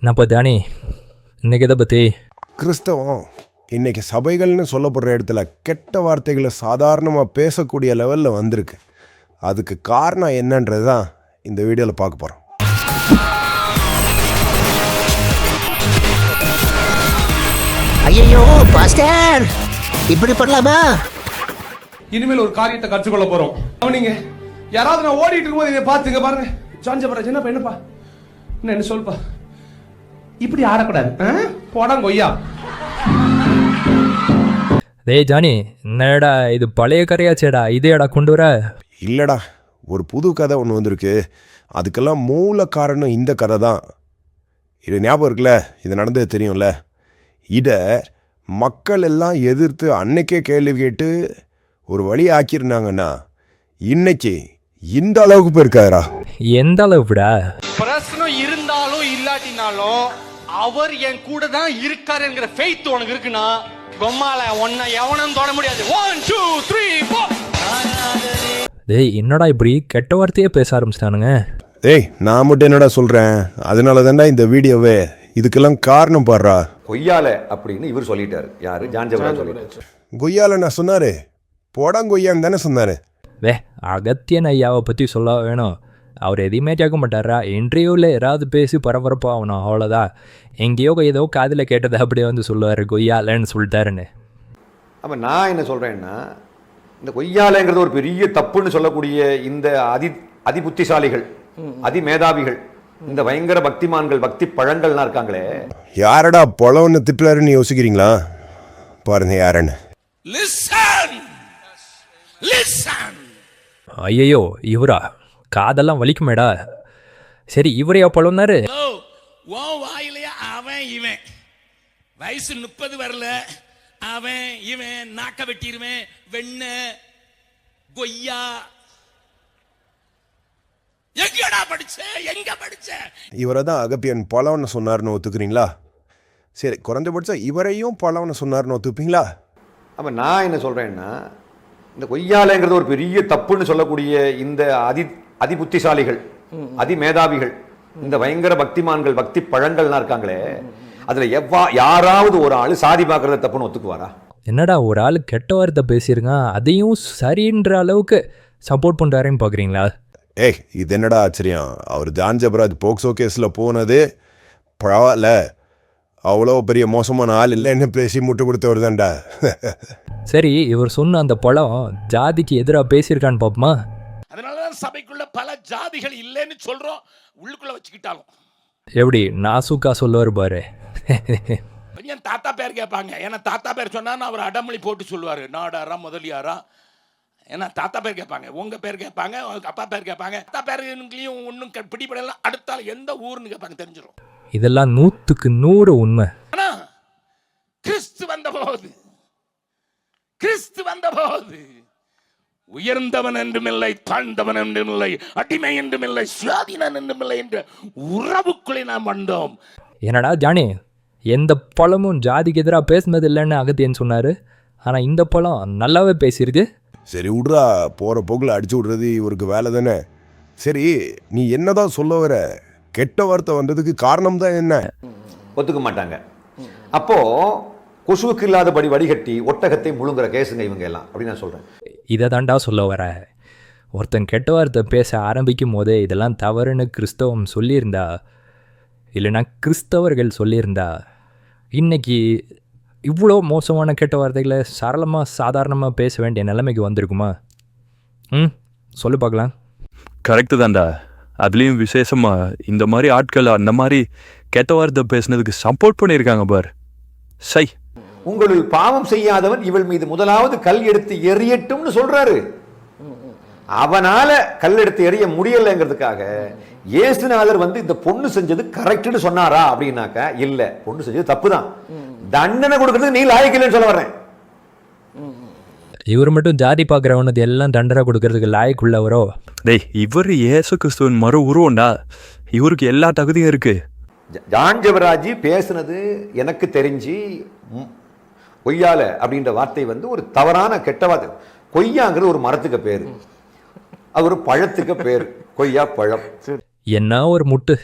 என்னப்பா தானி? இன்னைக்கு எதை பற்றி கிறிஸ்தவம் இன்னைக்கு சபைகள்னு சொல்லப்படுற இடத்துல கெட்ட வார்த்தைகளை சாதாரணமாக பேசக்கூடிய லெவலில் வந்திருக்கு. அதுக்கு காரணம் என்னன்றது தான் இந்த வீடியோவில் பார்க்க போகிறோம் ஐயோ பாஸ்டர் இப்படி பண்ணலாமா? இனிமேல் ஒரு காரியத்தை கற்றுக்கொள்ள போறோம். அவனிங்க யாராவது நான் ஓடிட்டு இருக்கும்போது இதை பார்த்துங்க பாருங்க. ஜான்ஜபராஜ் என்னப்பா என்னப்பா? என்ன என்ன சொல்லுப்பா? இப்படி ஆடக்கூடாது? போடாங்க கொய்யா டேய் ஜானி என்னடா இது பழைய கரையாச்சேடா? இதேடா கொண்டு வர? இல்லைடா ஒரு புது கதை ஒன்று வந்திருக்கு. அதுக்கெல்லாம் மூல காரணம் இந்த கதை தான். இது ஞாபகம் இருக்குல்ல? இது நடந்தது தெரியும்ல? இதை மக்கள் எல்லாம் எதிர்த்து அன்னைக்கே கேள்வி கேட்டு ஒரு வழி ஆக்கியிருந்தாங்கன்னா இன்னைக்கு இந்த அளவுக்கு போயிருக்காரா எந்த அளவுடா பிரச்சனை இருந்தாலும் இல்லாட்டினாலும் அவர் என் கூட தான் இருக்காருங்கிற ஃபெய்த் உனக்கு இருக்குன்னா பொம்மால உன்னை எவனும் தொட முடியாது. ஒன் டூ த்ரீ ஃபோர் டேய் என்னடா இப்படி கெட்ட வார்த்தையே பேச ஆரம்பிச்சிட்டானுங்க? ஏய் நான் மட்டும் என்னடா சொல்கிறேன் அதனால தான்டா இந்த வீடியோவே. இதுக்கெல்லாம் காரணம் பாடுறா கொய்யால அப்படின்னு இவர் சொல்லிட்டாரு. யாரு? ஜான்ஜபரா சொல்லிட்டாரு. கொய்யால நான் சொன்னாரு. போடாங்கொய்யான்னு தானே சொன்னாரு. வே அகத்தியன் ஐயாவை பற்றி சொல்ல வேணும்? அவர் எதையுமே கேட்க மாட்டாரா? இன்டர்வியூவில் ஏதாவது பேசி பரபரப்பாக ஆகணும் அவ்வளோதான் எங்கேயோ ஏதோ காதில் கேட்டதை அப்படியே வந்து சொல்லுவார் கொய்யாலன்னு சொல்லிட்டாருன்னு. அப்ப நான் என்ன சொல்றேன்னா இந்த கொய்யாலைங்கிறது ஒரு பெரிய தப்புன்னு சொல்லக்கூடிய இந்த அதி அதி புத்திசாலிகள் அதி மேதாவிகள் இந்த பயங்கர பக்திமான்கள் பக்தி பழங்கள்லாம் இருக்காங்களே. யாரடா பொழவன்னு திட்டுறாருன்னு யோசிக்கிறீங்களா? பாருங்க யாருன்னு. ஐயையோ இவரா? காதெல்லாம் வலிக்குமேடா. சரி இவரையா பழம்னாரு வாயிலையே அவன் இவன். வயசு முப்பது வரல. அவன் இவன் நாக்க வெட்டிடுவேன் வெண்ண கொய்யா. எங்கடா படிச்ச? எங்க படிச்ச? இவரை தான் அகப்பியன் பழவன்னு சொன்னார்னு ஒத்துக்கிறீங்களா? சரி குறைஞ்சபட்சம் இவரையும் பழவன்னு சொன்னார்னு ஒத்துப்பீங்களா? அப்ப நான் என்ன சொல்றேன்னா இந்த கொய்யாலைங்கிறது ஒரு பெரிய தப்புன்னு சொல்லக்கூடிய இந்த அதி அதி புத்திசாலிகள் அதி மேதாவிகள் இந்த பயங்கர பக்திமான்கள் பக்தி பழங்கள்லாம் இருக்காங்களே அதுல எவ்வா யாராவது ஒரு ஆளு சாதி பார்க்கறத தப்புன்னு ஒத்துக்குவாரா? என்னடா ஒரு ஆள் கெட்ட வார்த்தை பேசியிருக்கான் அதையும் சரின்ற அளவுக்கு சப்போர்ட் பண்ணுறாருன்னு பார்க்குறீங்களா ஏய் இது என்னடா ஆச்சரியம்? அவர் ஜான் ஜபராஜ் போக்சோ கேஸில் போனது பரவாயில்ல அவ்வளோ பெரிய மோசமான ஆள் இல்லைன்னு பேசி முட்டு கொடுத்தவர் தான்டா சரி இவர் சொன்ன அந்த பழம் ஜாதிக்கு எதிராக பேசியிருக்கான்னு பார்ப்போமா அதனாலதான் சபைக்குள்ள பல ஜாதிகள் இல்லைன்னு சொல்றோம். உள்ளுக்குள்ள வச்சுக்கிட்டாலும். எப்படி? நாசுக்கா சொல்லுவார் பாரு. கொஞ்சம் தாத்தா பேர் கேட்பாங்க. ஏன்னா தாத்தா பேர் சொன்னா அவர் அடமொழி போட்டு சொல்லுவாரு. நாடாரா முதலியாரா? ஏன்னா தாத்தா பேர் கேட்பாங்க. உங்க பேர் கேட்பாங்க உங்க அப்பா பேர் கேட்பாங்க. தாத்தா பேருங்களையும் ஒன்றும் பிடிபடலாம் அடுத்தால எந்த ஊர்னு கேட்பாங்க தெரிஞ்சிடும் இதெல்லாம் நூற்றுக்கு நூறு உண்மை. ஆனா கிறிஸ்து வந்தபோது கிறிஸ்து வந்தபோது உயர்ந்தவன் என்றுமில்லை தாழ்ந்தவன் என்றுமில்லை அடிமை என்றுமில்லை சுவாதீனன் என்றுமில்லை என்ற உறவுக்குள்ளே நாம் வந்தோம். என்னடா ஜானி எந்த பழமும் ஜாதிக்கு எதிராக பேசுனது இல்லைன்னு அகத்தியன் சொன்னார். ஆனால் இந்த பழம் நல்லாவே பேசியிருக்கு சரி விட்றா போகிற போக்கில் அடிச்சு விட்றது இவருக்கு வேலை தானே. சரி நீ என்னதான் சொல்ல வர? கெட்ட வார்த்தை வந்ததுக்கு காரணம் தான் என்ன? ஒத்துக்க மாட்டாங்க. அப்போ கொசுவுக்கு இல்லாதபடி வடிகட்டி ஒட்டகத்தை முழுங்குற கேசுங்க இவங்க எல்லாம் அப்படின்னு நான் சொல்றேன். இதை தாண்டா சொல்ல வர. ஒருத்தன் கெட்ட வார்த்தை பேச ஆரம்பிக்கும் போதே இதெல்லாம் தவறுன்னு கிறிஸ்தவம் சொல்லியிருந்தா இல்லைன்னா கிறிஸ்தவர்கள் சொல்லியிருந்தா இன்னைக்கு இவ்வளோ மோசமான கெட்ட வார்த்தைகளை சரளமாக சாதாரணமாக பேச வேண்டிய நிலைமைக்கு வந்திருக்குமா? ம் சொல்லு பார்க்கலாம். கரெக்டு தான்டா. அதுலேயும் விசேஷமா இந்த மாதிரி ஆட்கள் அந்த மாதிரி கெட்ட வார்த்தை பேசுனதுக்கு சப்போர்ட் பண்ணியிருக்காங்க பார். சை உங்களுள் பாவம் செய்யாதவன் இவள் மீது முதலாவது கல் எடுத்து எறியட்டும்னு சொல்றாரு. அவனால கல் எடுத்து எறிய முடியலைங்கிறதுக்காக இயேசுநாதர் வந்து இந்த பொண்ணு செஞ்சது கரெக்ட்னு சொன்னாரா அப்படின்னாக்க இல்ல பொண்ணு செஞ்சது தப்பு தான் தண்டனை கொடுக்கறதுக்கு நீ லாயக்கில்லைன்னு சொல்ல வர்றேன். இவர் மட்டும் ஜாதி பார்க்குறவனது எல்லாம் தண்டனை கொடுக்கறதுக்கு லாய்க்குள்ளவரோ? டேய் இவர் இயேசு கிறிஸ்துவின் மறு உருவம்டா. இவருக்கு எல்லா தகுதியும் இருக்கு. ஜான் ஜெபராஜி பேசுனது எனக்கு தெரிஞ்சு கொய்யால அப்படின்ற வார்த்தை வந்து ஒரு தவறான கெட்ட வார்த்தை. கொய்யாங்கிறது ஒரு மரத்துக்கு பேரு. அது ஒரு பழத்துக்கு பேரு. கொய்யா பழம். என்ன ஒரு முட்டு.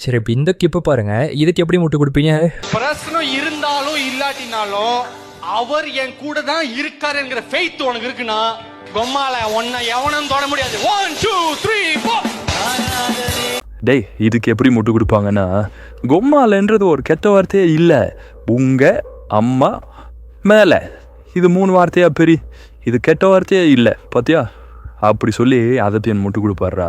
சரி இப்போ இந்த கிப்பு பாருங்க. இதுக்கு எப்படி முட்டு கொடுப்பீங்க? பிரச்சனை இருந்தாலும் இல்லாட்டினாலும் அவர் என் கூட தான் இருக்காருங்கிற ஃபெய்த் உனக்கு இருக்குன்னா கொம்மால உன்னை எவனும் தொட முடியாது. ஒன் டூ த்ரீ ஃபோர் டேய் இதுக்கு எப்படி முட்டு கொடுப்பாங்கன்னா கொம்மாலன்றது ஒரு கெட்ட வார்த்தையே இல்லை. உங்க அம்மா மேலே. இது மூணு வார்த்தையா பெரிய இது கெட்ட வார்த்தையே? இல்லை. பாத்தியா? அப்படி சொல்லி அதை முட்டு கொடுப்பாருடா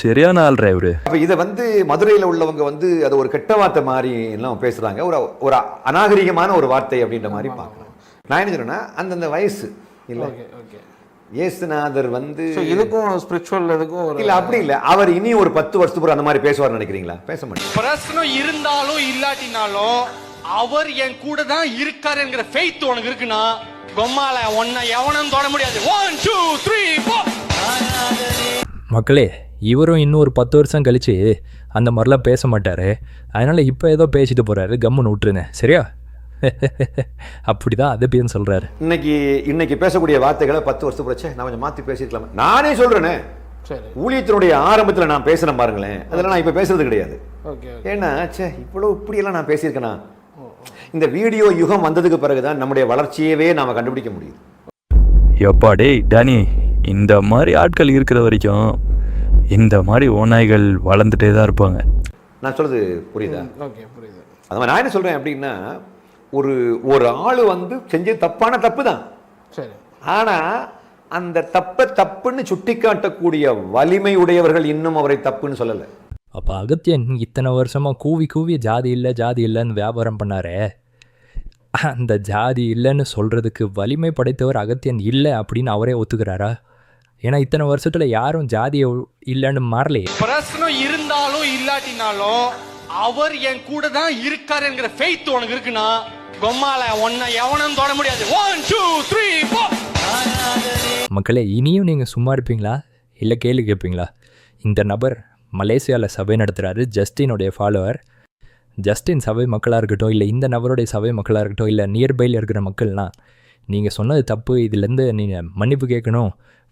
சரியான ஆள்ரா இவரு. அப்ப இதை வந்து மதுரையில் உள்ளவங்க வந்து அது ஒரு கெட்ட வார்த்தை மாதிரி எல்லாம் பேசுறாங்க. ஒரு ஒரு அநாகரிகமான ஒரு வார்த்தை அப்படின்ற மாதிரி பார்க்கணும் நான் என்ன சொல்றேன்னா அந்தந்த வயசு. இல்ல? இயேசுநாதர் வந்து இதுக்கும் ஸ்பிரிச்சுவல் இதுக்கும் இல்ல அப்படி இல்ல. அவர் இனி ஒரு பத்து வருஷத்துக்கு அந்த மாதிரி பேசுவார்னு நினைக்கிறீங்களா? பேச மாட்டேன். பிரச்சனை இருந்தாலும் இல்லாட்டினாலும் அவர் என் கூட தான் இருக்காருங்கிற ஃபெய்த் உனக்கு இருக்குன்னா கொம்மால உன்னை எவனும் தொட முடியாது. ஒன் டூ த்ரீ ஃபோர் மக்களே இவரும் இன்னும் ஒரு பத்து வருஷம் கழிச்சு அந்த மாதிரிலாம் பேச மாட்டார். அதனால் இப்போ ஏதோ பேசிட்டு போகிறாரு கம்முன்னு விட்டுருங்க. சரியா? அப்படி தான் அதை பேர் சொல்கிறாரு இன்னைக்கு இன்னைக்கு பேசக்கூடிய வார்த்தைகளை பத்து வருஷம் போச்சு நான் கொஞ்சம் மாத்தி பேசிருக்கலாம் நானே சொல்றேனே. சரி. ஊழியத்தினுடைய ஆரம்பத்துல நான் பேசுறேன் பாருங்களேன். அதெல்லாம் நான் இப்ப பேசுறது கிடையாது. ஓகே ஏன்னா ச்சே இவ்வளவு இப்படியெல்லாம் நான் பேசியிருக்கேனா? இந்த வீடியோ யுகம் வந்ததுக்கு பிறகுதான் நம்முடைய வளர்ச்சியவே நாம கண்டுபிடிக்க முடியுது. எப்பா டேய் டானி இந்த மாதிரி ஆட்கள் இருக்கிற வரைக்கும் இந்த மாதிரி ஓநாய்கள் வளர்ந்துட்டே தான் இருப்பாங்க. நான் சொல்றது புரியுதா? ஓகே புரியுது. அது நான் என்ன சொல்றேன் அப்படின்னா ஒரு ஒரு ஆள் வந்து செஞ்சது தப்பான தப்பு தான் சரி. ஆனா அந்த தப்பை தப்புன்னு சுட்டிக்காட்டக்கூடிய வலிமை உடையவர்கள் இன்னும் அவரை தப்புன்னு சொல்லலை. அப்போ அகத்தியன் இத்தனை வருஷமாக கூவி கூவி ஜாதி இல்லை ஜாதி இல்லைன்னு வியாபாரம் பண்ணாரே. அந்த ஜாதி இல்லைன்னு சொல்கிறதுக்கு வலிமை படைத்தவர் அகத்தியன் இல்லை அப்படின்னு அவரே ஒத்துக்கிறாரா? ஏன்னா இத்தனை வருஷத்தில் யாரும் ஜாதியை இல்லைன்னு மாறலையே. பிரச்சனை இருந்தாலும் இல்லாட்டினாலும் அவர் என் கூட தான் இருக்காருங்கிற ஃபெய்த் உனக்கு இருக்குன்னா கொம்மால உன்னை எவனும் தொட முடியாது. ஒன் டூ த்ரீ மக்களே இனியும் நீங்கள் சும்மா இருப்பீங்களா? இல்லை கேள்வி கேட்பீங்களா? இந்த நபர் மலேசியாவில் சபை நடத்துகிறாரு ஜஸ்டினுடைய ஃபாலோவர் ஜஸ்டின் சபை மக்களாக இருக்கட்டும் இல்லை இந்த நபருடைய சபை மக்களாக இருக்கட்டும் இல்லை நியர்பையில் இருக்கிற மக்கள்லாம் நீங்கள் சொன்னது தப்பு இதுலேருந்து நீங்கள் மன்னிப்பு கேட்கணும்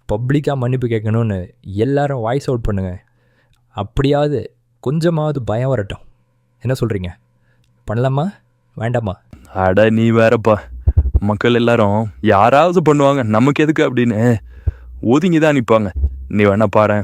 பப்ளிக்காக மன்னிப்பு கேட்கணும்னு எல்லாரும் வாய்ஸ் அவுட் பண்ணுங்கள் அப்படியாவது கொஞ்சமாவது பயம் வரட்டும். என்ன சொல்கிறீங்க பண்ணலாமா? வேண்டாமா? அட நீ வேறப்பா. மக்கள் எல்லாரும் யாராவது பண்ணுவாங்க நமக்கு எதுக்கு அப்படின்னு ஒதுங்கி தான் நிற்பாங்க நீ வேணா பாரு